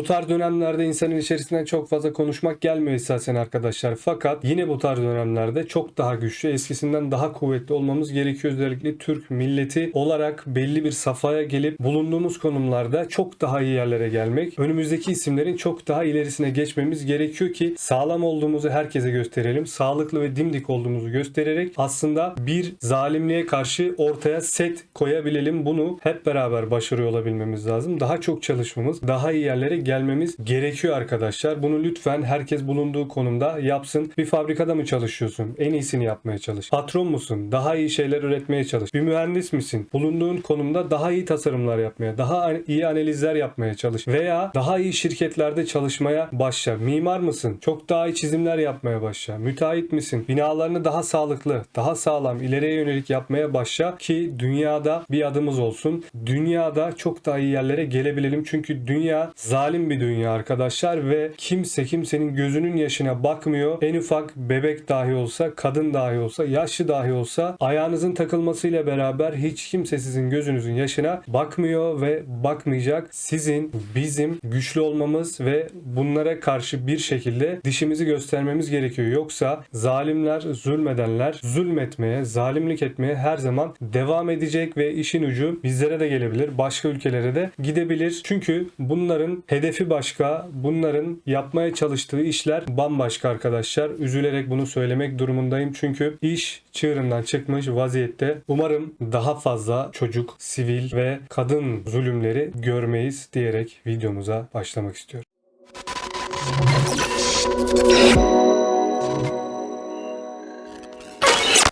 Bu tarz dönemlerde insanın içerisinden çok fazla konuşmak gelmiyor esasen arkadaşlar. Fakat yine bu tarz dönemlerde çok daha güçlü, eskisinden daha kuvvetli olmamız gerekiyor. Özellikle Türk milleti olarak belli bir safhaya gelip bulunduğumuz konumlarda çok daha iyi yerlere gelmek, önümüzdeki isimlerin çok daha ilerisine geçmemiz gerekiyor ki sağlam olduğumuzu herkese gösterelim. Sağlıklı ve dimdik olduğumuzu göstererek aslında bir zalimliğe karşı ortaya set koyabilelim. Bunu hep beraber başarıyor olabilmemiz lazım. Daha çok çalışmamız, daha iyi yerlere gelmemiz gerekiyor arkadaşlar. Bunu lütfen herkes bulunduğu konumda yapsın. Bir fabrikada mı çalışıyorsun? En iyisini yapmaya çalış. Patron musun? Daha iyi şeyler üretmeye çalış. Bir mühendis misin? Bulunduğun konumda daha iyi tasarımlar yapmaya, daha iyi analizler yapmaya çalış. Veya daha iyi şirketlerde çalışmaya başla. Mimar mısın? Çok daha iyi çizimler yapmaya başla. Müteahhit misin? Binalarını daha sağlıklı, daha sağlam, ileriye yönelik yapmaya başla ki dünyada bir adımız olsun. Dünyada çok daha iyi yerlere gelebilelim. Çünkü dünya zalim bir dünya arkadaşlar ve kimse kimsenin gözünün yaşına bakmıyor. En ufak bebek dahi olsa, kadın dahi olsa, yaşlı dahi olsa ayağınızın takılmasıyla beraber hiç kimse sizin gözünüzün yaşına bakmıyor ve bakmayacak. Sizin, bizim güçlü olmamız ve bunlara karşı bir şekilde dişimizi göstermemiz gerekiyor. Yoksa zalimler, zulmedenler zulmetmeye, zalimlik etmeye her zaman devam edecek ve işin ucu bizlere de gelebilir. Başka ülkelere de gidebilir. Çünkü bunların hedefi başka, bunların yapmaya çalıştığı işler bambaşka arkadaşlar. Üzülerek bunu söylemek durumundayım. Çünkü iş çığırından çıkmış vaziyette. Umarım daha fazla çocuk, sivil ve kadın zulümleri görmeyiz diyerek videomuza başlamak istiyorum.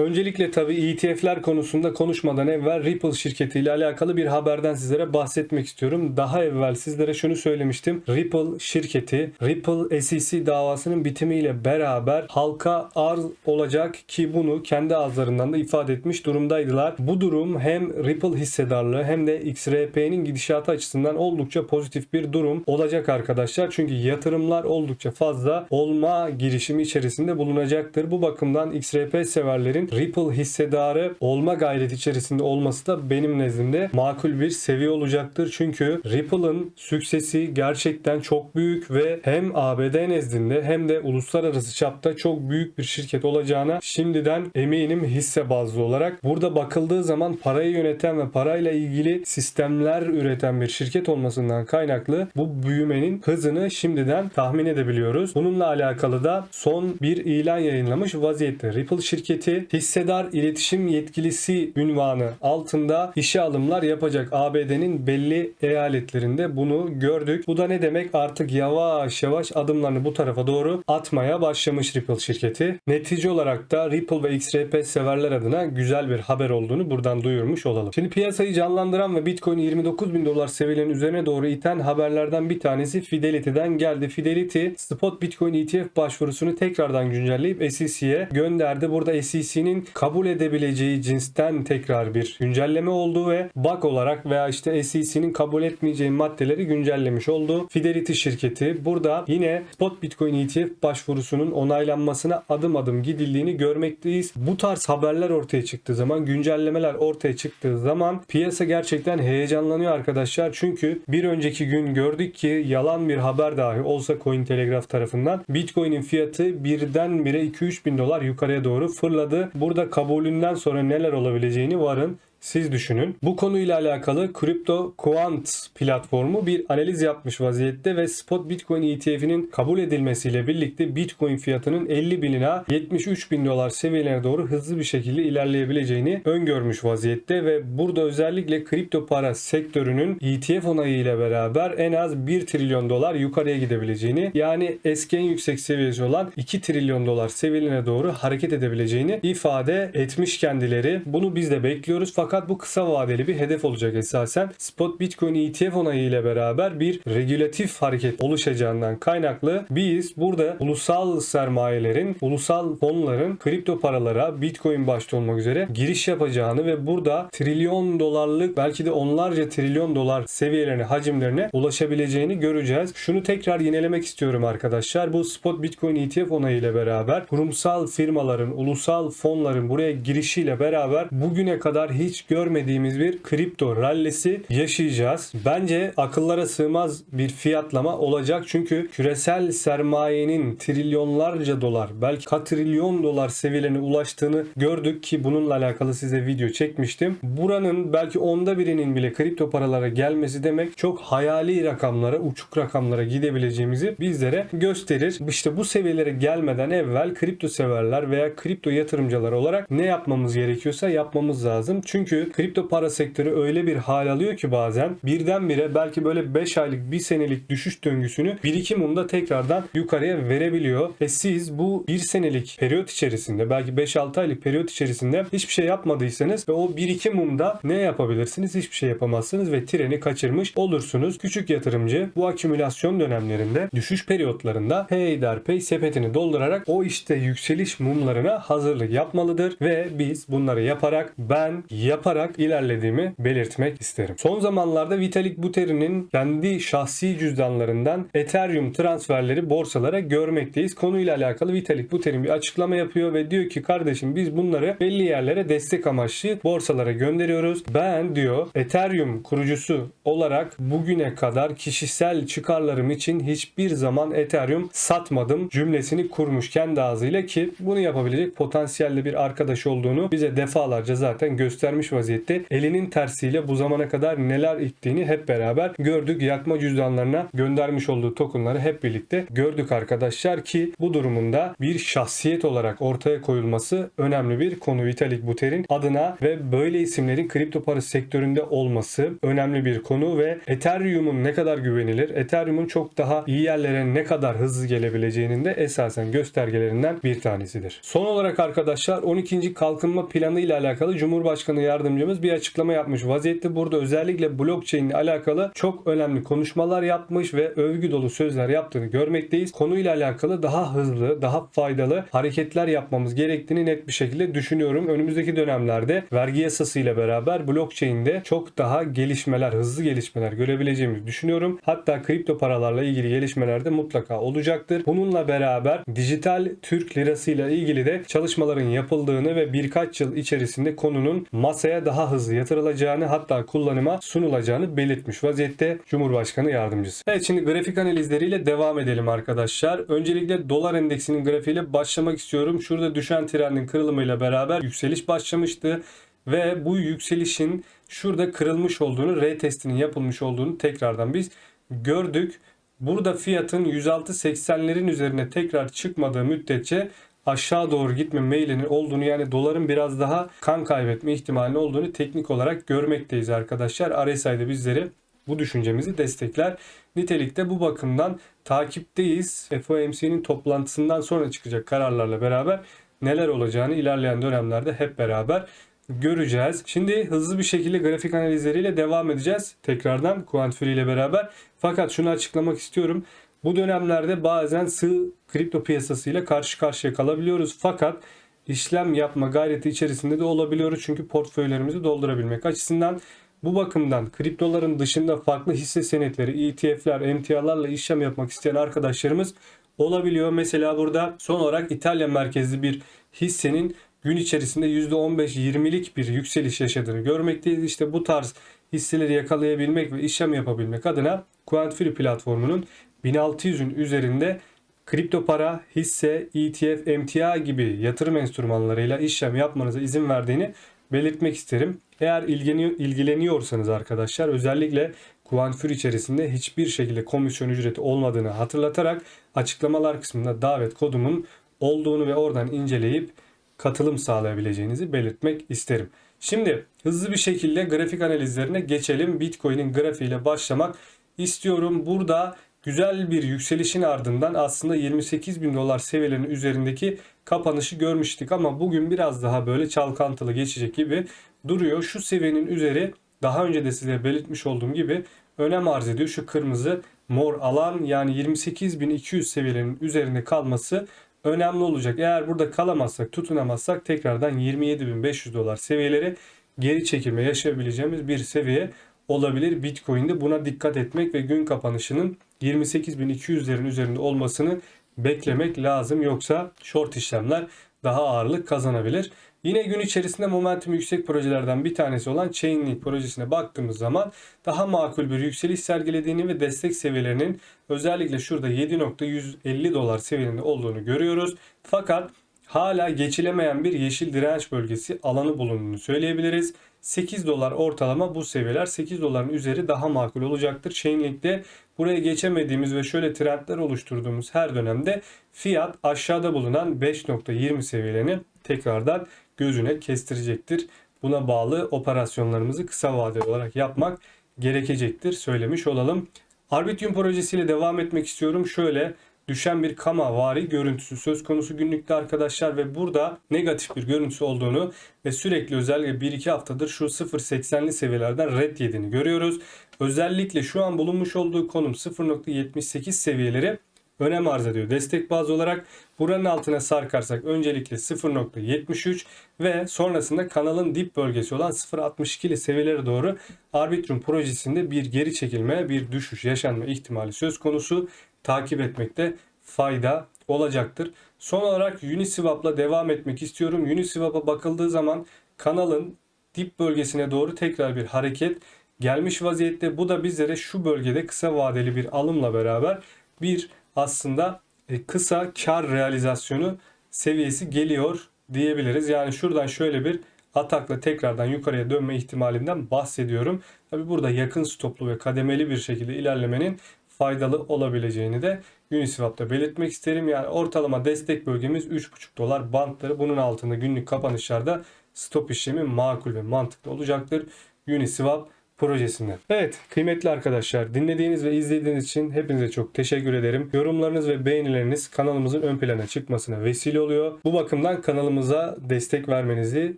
Öncelikle tabii ETF'ler konusunda konuşmadan evvel Ripple şirketiyle alakalı bir haberden sizlere bahsetmek istiyorum. Daha evvel sizlere şunu söylemiştim. Ripple şirketi Ripple SEC davasının bitimiyle beraber halka arz olacak ki bunu kendi ağızlarından da ifade etmiş durumdaydılar. Bu durum hem Ripple hissedarlığı hem de XRP'nin gidişatı açısından oldukça pozitif bir durum olacak arkadaşlar. Çünkü yatırımlar oldukça fazla olma girişimi içerisinde bulunacaktır. Bu bakımdan XRP severlerin Ripple hissedarı olma gayreti içerisinde olması da benim nezdimde makul bir seviye olacaktır. Çünkü Ripple'ın süksesi gerçekten çok büyük ve hem ABD nezdinde hem de uluslararası çapta çok büyük bir şirket olacağına şimdiden eminim hisse bazlı olarak. Burada bakıldığı zaman parayı yöneten ve parayla ilgili sistemler üreten bir şirket olmasından kaynaklı bu büyümenin hızını şimdiden tahmin edebiliyoruz. Bununla alakalı da son bir ilan yayınlamış vaziyette. Ripple şirketi hissedar iletişim yetkilisi ünvanı altında işe alımlar yapacak. ABD'nin belli eyaletlerinde bunu gördük. Bu da ne demek? Artık yavaş yavaş adımlarını bu tarafa doğru atmaya başlamış Ripple şirketi. Netice olarak da Ripple ve XRP severler adına güzel bir haber olduğunu buradan duyurmuş olalım. Şimdi piyasayı canlandıran ve Bitcoin'i 29 bin dolar seviyenin üzerine doğru iten haberlerden bir tanesi Fidelity'den geldi. Fidelity Spot Bitcoin ETF başvurusunu tekrardan güncelleyip SEC'ye gönderdi. Burada SEC'nin kabul edebileceği cinsten tekrar bir güncelleme oldu ve bug olarak veya işte SEC'nin kabul etmeyeceği maddeleri güncellemiş oldu. Fidelity şirketi burada yine Spot Bitcoin ETF başvurusunun onaylanmasına adım adım gidildiğini görmekteyiz. Bu tarz haberler ortaya çıktığı zaman, güncellemeler ortaya çıktığı zaman piyasa gerçekten heyecanlanıyor arkadaşlar. Çünkü bir önceki gün gördük ki yalan bir haber dahi olsa Cointelegraph tarafından Bitcoin'in fiyatı birdenbire 2-3 bin dolar yukarıya doğru fırladı. Burada kabulünden sonra neler olabileceğini varın siz düşünün. Bu konuyla alakalı Crypto Quant platformu bir analiz yapmış vaziyette ve spot Bitcoin ETF'inin kabul edilmesiyle birlikte Bitcoin fiyatının 50 bin ila 73 bin dolar seviyelerine doğru hızlı bir şekilde ilerleyebileceğini öngörmüş vaziyette ve burada özellikle kripto para sektörünün ETF onayı ile beraber en az 1 trilyon dolar yukarıya gidebileceğini yani eski en yüksek seviyesi olan 2 trilyon dolar seviyelerine doğru hareket edebileceğini ifade etmiş kendileri. Bunu biz de bekliyoruz fakat fakat bu kısa vadeli bir hedef olacak esasen. Spot Bitcoin ETF onayı ile beraber bir regülatif hareket oluşacağından kaynaklı biz burada ulusal sermayelerin, ulusal fonların kripto paralara Bitcoin başta olmak üzere giriş yapacağını ve burada trilyon dolarlık belki de onlarca trilyon dolar seviyelerine, hacimlerine ulaşabileceğini göreceğiz. Şunu tekrar yinelemek istiyorum arkadaşlar. Bu Spot Bitcoin ETF onayı ile beraber kurumsal firmaların, ulusal fonların buraya girişiyle beraber bugüne kadar hiç hiç görmediğimiz bir kripto rallisi yaşayacağız. Bence akıllara sığmaz bir fiyatlama olacak. Çünkü küresel sermayenin trilyonlarca dolar belki katrilyon dolar seviyelerine ulaştığını gördük ki bununla alakalı size video çekmiştim. Buranın belki onda birinin bile kripto paralara gelmesi demek çok hayali rakamlara, uçuk rakamlara gidebileceğimizi bizlere gösterir. İşte bu seviyelere gelmeden evvel kripto severler veya kripto yatırımcılar olarak ne yapmamız gerekiyorsa yapmamız lazım. Çünkü kripto para sektörü öyle bir hal alıyor ki bazen birdenbire belki böyle 5 aylık 1 senelik düşüş döngüsünü birikim mumda tekrardan yukarıya verebiliyor. Ve siz bu 1 senelik periyot içerisinde belki 5-6 aylık periyot içerisinde hiçbir şey yapmadıysanız ve o 1-2 mumda ne yapabilirsiniz? Hiçbir şey yapamazsınız ve treni kaçırmış olursunuz. Küçük yatırımcı bu akümülasyon dönemlerinde düşüş periyotlarında peyderpey sepetini doldurarak o işte yükseliş mumlarına hazırlık yapmalıdır ve biz bunları yaparak ben yaparak ilerlediğimi belirtmek isterim. Son zamanlarda Vitalik Buterin'in kendi şahsi cüzdanlarından Ethereum transferleri borsalara görmekteyiz. Konuyla alakalı Vitalik Buterin bir açıklama yapıyor ve diyor ki kardeşim biz bunları belli yerlere destek amaçlı borsalara gönderiyoruz. Ben diyor Ethereum kurucusu olarak bugüne kadar kişisel çıkarlarım için hiçbir zaman Ethereum satmadım cümlesini kurmuş kendi ağzıyla ki bunu yapabilecek potansiyelde bir arkadaş olduğunu bize defalarca zaten göstermiş vaziyette. Elinin tersiyle bu zamana kadar neler ittiğini hep beraber gördük. Yakma cüzdanlarına göndermiş olduğu tokenları hep birlikte gördük arkadaşlar ki bu durumunda bir şahsiyet olarak ortaya koyulması önemli bir konu Vitalik Buterin adına ve böyle isimlerin kripto para sektöründe olması önemli bir konu ve Ethereum'un ne kadar güvenilir, Ethereum'un çok daha iyi yerlere ne kadar hızlı gelebileceğinin de esasen göstergelerinden bir tanesidir. Son olarak arkadaşlar 12. kalkınma planı ile alakalı Cumhurbaşkanı yardımcımız bir açıklama yapmış vaziyette. Burada özellikle blockchain ile alakalı çok önemli konuşmalar yapmış ve övgü dolu sözler yaptığını görmekteyiz. Konuyla alakalı daha hızlı, daha faydalı hareketler yapmamız gerektiğini net bir şekilde düşünüyorum. Önümüzdeki dönemlerde vergi yasası ile beraber blockchain'de çok daha gelişmeler, hızlı gelişmeler görebileceğimizi düşünüyorum. Hatta kripto paralarla ilgili gelişmeler de mutlaka olacaktır. Bununla beraber dijital Türk lirası ile ilgili de çalışmaların yapıldığını ve birkaç yıl içerisinde konunun masaya daha hızlı yatırılacağını hatta kullanıma sunulacağını belirtmiş vaziyette Cumhurbaşkanı yardımcısı. Evet şimdi grafik analizleriyle devam edelim arkadaşlar. Öncelikle dolar endeksinin grafiğiyle başlamak istiyorum. Şurada düşen trendin kırılımıyla beraber yükseliş başlamıştı ve bu yükselişin şurada kırılmış olduğunu, R testinin yapılmış olduğunu tekrardan biz gördük. Burada fiyatın 106.80'lerin üzerine tekrar çıkmadığı müddetçe aşağı doğru gitme meylinin olduğunu yani doların biraz daha kan kaybetme ihtimali olduğunu teknik olarak görmekteyiz arkadaşlar. RSI'de bizleri bu düşüncemizi destekler. Nitelikte bu bakımdan takipteyiz. FOMC'nin toplantısından sonra çıkacak kararlarla beraber neler olacağını ilerleyen dönemlerde hep beraber göreceğiz. Şimdi hızlı bir şekilde grafik analizleriyle devam edeceğiz. Tekrardan Quantfree ile beraber. Fakat şunu açıklamak istiyorum. Bu dönemlerde bazen sığ kripto piyasasıyla karşı karşıya kalabiliyoruz. Fakat işlem yapma gayreti içerisinde de olabiliyoruz. Çünkü portföylerimizi doldurabilmek açısından bu bakımdan kriptoların dışında farklı hisse senetleri, ETF'ler, emtialarla işlem yapmak isteyen arkadaşlarımız olabiliyor. Mesela burada son olarak İtalya merkezli bir hissenin gün içerisinde %15-20'lik bir yükseliş yaşadığını görmekteyiz. İşte bu tarz hisseleri yakalayabilmek ve işlem yapabilmek adına Quantfree platformunun 1600'ün üzerinde kripto para, hisse, ETF, emtia gibi yatırım enstrümanlarıyla işlem yapmanıza izin verdiğini belirtmek isterim. Eğer ilgileniyor, ilgileniyorsanız arkadaşlar özellikle Quantfree içerisinde hiçbir şekilde komisyon ücreti olmadığını hatırlatarak açıklamalar kısmında davet kodumun olduğunu ve oradan inceleyip katılım sağlayabileceğinizi belirtmek isterim. Şimdi hızlı bir şekilde grafik analizlerine geçelim. Bitcoin'in grafiğiyle başlamak istiyorum. Burada güzel bir yükselişin ardından aslında 28 bin dolar seviyelerinin üzerindeki kapanışı görmüştük ama bugün biraz daha böyle çalkantılı geçecek gibi duruyor. Şu seviyenin üzeri daha önce de size belirtmiş olduğum gibi önem arz ediyor. Şu kırmızı mor alan yani 28.200 seviyelerinin üzerinde kalması önemli olacak. Eğer burada kalamazsak, tutunamazsak tekrardan 27.500 dolar seviyeleri geri çekilme yaşayabileceğimiz bir seviye olabilir. Bitcoin'de buna dikkat etmek ve gün kapanışının 28.200'lerin üzerinde olmasını beklemek lazım. Yoksa short işlemler daha ağırlık kazanabilir. Yine gün içerisinde momentum yüksek projelerden bir tanesi olan Chainlink projesine baktığımız zaman daha makul bir yükseliş sergilediğini ve destek seviyelerinin özellikle şurada 7.150 dolar seviyelerinde olduğunu görüyoruz. Fakat hala geçilemeyen bir yeşil direnç bölgesi alanı bulunduğunu söyleyebiliriz. 8 dolar ortalama bu seviyeler 8 doların üzeri daha makul olacaktır. Chainlink'te buraya geçemediğimiz ve şöyle trendler oluşturduğumuz her dönemde fiyat aşağıda bulunan 5.20 seviyelerini tekrardan gözüne kestirecektir. Buna bağlı operasyonlarımızı kısa vadeli olarak yapmak gerekecektir söylemiş olalım. Arbitrium projesiyle devam etmek istiyorum. Şöyle düşen bir kama vari görüntüsü söz konusu günlükte arkadaşlar ve burada negatif bir görüntüsü olduğunu ve sürekli özellikle 1-2 haftadır şu 0.80'li seviyelerden red yediğini görüyoruz. Özellikle şu an bulunmuş olduğu konum 0.78 seviyeleri önem arz ediyor. Destek bazı olarak buranın altına sarkarsak öncelikle 0.73 ve sonrasında kanalın dip bölgesi olan 0.62 ile seviyelere doğru Arbitrum projesinde bir geri çekilme, bir düşüş yaşanma ihtimali söz konusu. Takip etmekte fayda olacaktır. Son olarak Uniswap'la devam etmek istiyorum. Uniswap'a bakıldığı zaman kanalın dip bölgesine doğru tekrar bir hareket gelmiş vaziyette. Bu da bizlere şu bölgede kısa vadeli bir alımla beraber bir aslında e, kısa kar realizasyonu seviyesi geliyor diyebiliriz. Yani şuradan şöyle bir atakla tekrardan yukarıya dönme ihtimalinden bahsediyorum. Tabi burada yakın stoplu ve kademeli bir şekilde ilerlemenin faydalı olabileceğini de Uniswap'ta belirtmek isterim. Yani ortalama destek bölgemiz 3.5 dolar bantları. Bunun altında günlük kapanışlarda stop işlemi makul ve mantıklı olacaktır. Uniswap projesinde. Evet kıymetli arkadaşlar dinlediğiniz ve izlediğiniz için hepinize çok teşekkür ederim. Yorumlarınız ve beğenileriniz kanalımızın ön plana çıkmasına vesile oluyor. Bu bakımdan kanalımıza destek vermenizi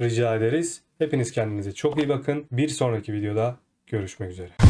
rica ederiz. Hepiniz kendinize çok iyi bakın. Bir sonraki videoda görüşmek üzere.